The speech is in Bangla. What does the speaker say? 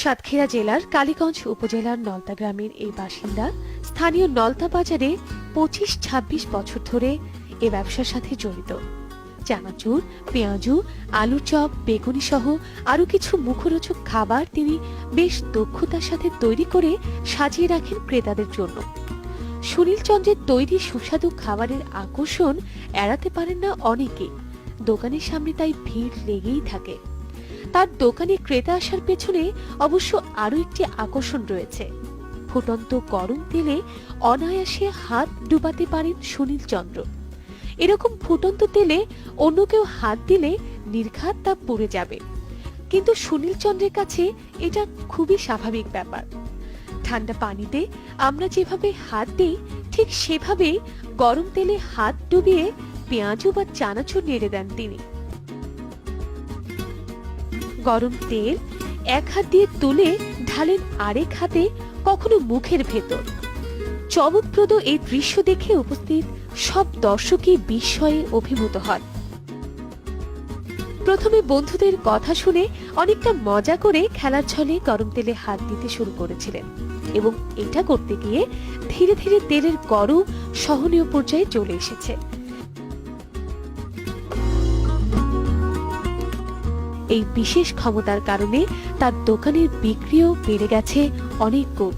সাতক্ষীরা জেলার কালীগঞ্জ উপজেলার নলতা গ্রামের এই বাসিন্দা স্থানীয় নলতা বাজারে পঁচিশ ছাব্বিশ বছর ধরে এ ব্যবসার সাথে জড়িত। চানাচুর, পেঁয়াজু, আলুর চপ, বেগুনি সহ আরও কিছু মুখরোচক খাবার তিনি বেশ দক্ষতার সাথে তৈরি করে সাজিয়ে রাখেন ক্রেতাদের জন্য। সুনীল চন্দ্রের তৈরি সুস্বাদু খাবারের আকর্ষণ এড়াতে পারেন না অনেকে। দোকানের সামনে তাই ভিড় লেগেই থাকে। তার দোকানে ক্রেতা আসার পেছনে অবশ্য আরও একটি আকর্ষণ রয়েছে। ফুটন্ত গরম তেলে অনায়াসে হাত ডুবাতে পারেন সুনীল চন্দ্র। এরকম ফুটন্ত তেলে অন্য কেউ হাত দিলে নির্ঘাত তা পুড়ে যাবে। কিন্তু সুনীল চন্দ্রের কাছে এটা খুবই স্বাভাবিক ব্যাপার। ঠান্ডা পানিতে আমরা যেভাবে হাত দিই, ঠিক সেভাবেই গরম তেলে হাত ডুবিয়ে পেঁয়াজু বা চানাচুর নেড়ে দেন তিনি। গরম তেল, এক হাত দিয়ে তুলে ঢালেন আরেক হাতে কখনো মুখের ভেতর। চমকপ্রদ এই দৃশ্য দেখে উপস্থিত সব দর্শকই বিস্ময়ে অভিভূত হন। প্রথমে বন্ধুদের কথা শুনে অনেকটা মজা করে খেলার ছলে গরম তেলে হাত দিতে শুরু করেছিলেন এবং এটা করতে গিয়ে ধীরে ধীরে তেলের গরম সহনীয় পর্যায়ে চলে এসেছে। এই বিশেষ ক্ষমতার কারণে তার দোকানের বিক্রিও বেড়ে গেছে অনেক গুণ।